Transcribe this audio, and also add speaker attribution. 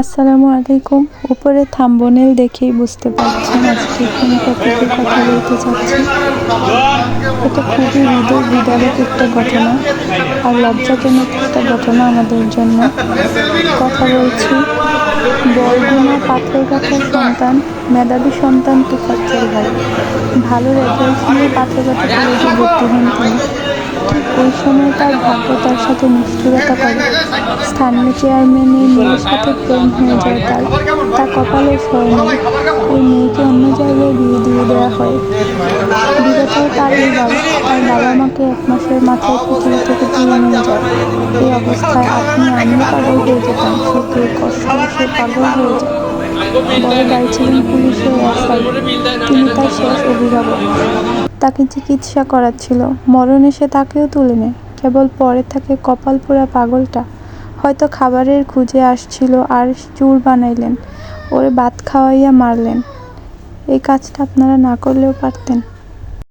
Speaker 1: আসসালামু আলাইকুম। উপরে থাম্বনেল দেখেই বুঝতে পারছেন আজকে কোন টপিকের কথা বলতে চাচ্ছি এটা খুবই হৃদয় বিদারক একটা ঘটনা আর লজ্জাজনক একটা ঘটনা আমাদের জন্য। কথা বলছি, বরগুনা পাথরঘাটার সন্তান, মেধাবী সন্তান তুফাজ্জল ভাই। ভালো রেজাল্ট নিয়ে পাথরঘাটা কলেজে ভর্তি হন তিনি। ওই সময় তার ভাগ্য তার সাথে নিষ্ঠুরতা করে। স্থানীয় চেয়ারম্যানের মেয়ের সাথে প্রেম হয়ে যায় তার। তা কপালে সয় নেই। ওই মেয়েকে অন্য জায়গায় বিয়ে দিয়ে দেওয়া হয়। বিগত তার এই তার বাবা মাকে এক মাসের মাথায় পৃথিবী থেকে তুলে নিয়ে যায়। এই অবস্থায় আপনি আমিও পাগল হয়ে যেতাম। সে কষ্ট, সে পাগল হয়ে যায়। বড় ভাই ছিলেন পুলিশের এসআই তিনি তার শেষ অভিভাবক তাকে চিকিৎসা করাচ্ছিল। মরণে সে তাকেও তুলে নেয় কেবল পরে থাকে কপাল পোড়া পাগলটা। হয়তো খাবারের খুঁজে আসছিল আর চুর বানাইলেন, ওরে ভাত খাওয়াইয়া মারলেন। এই কাজটা আপনারা না করলেও পারতেন।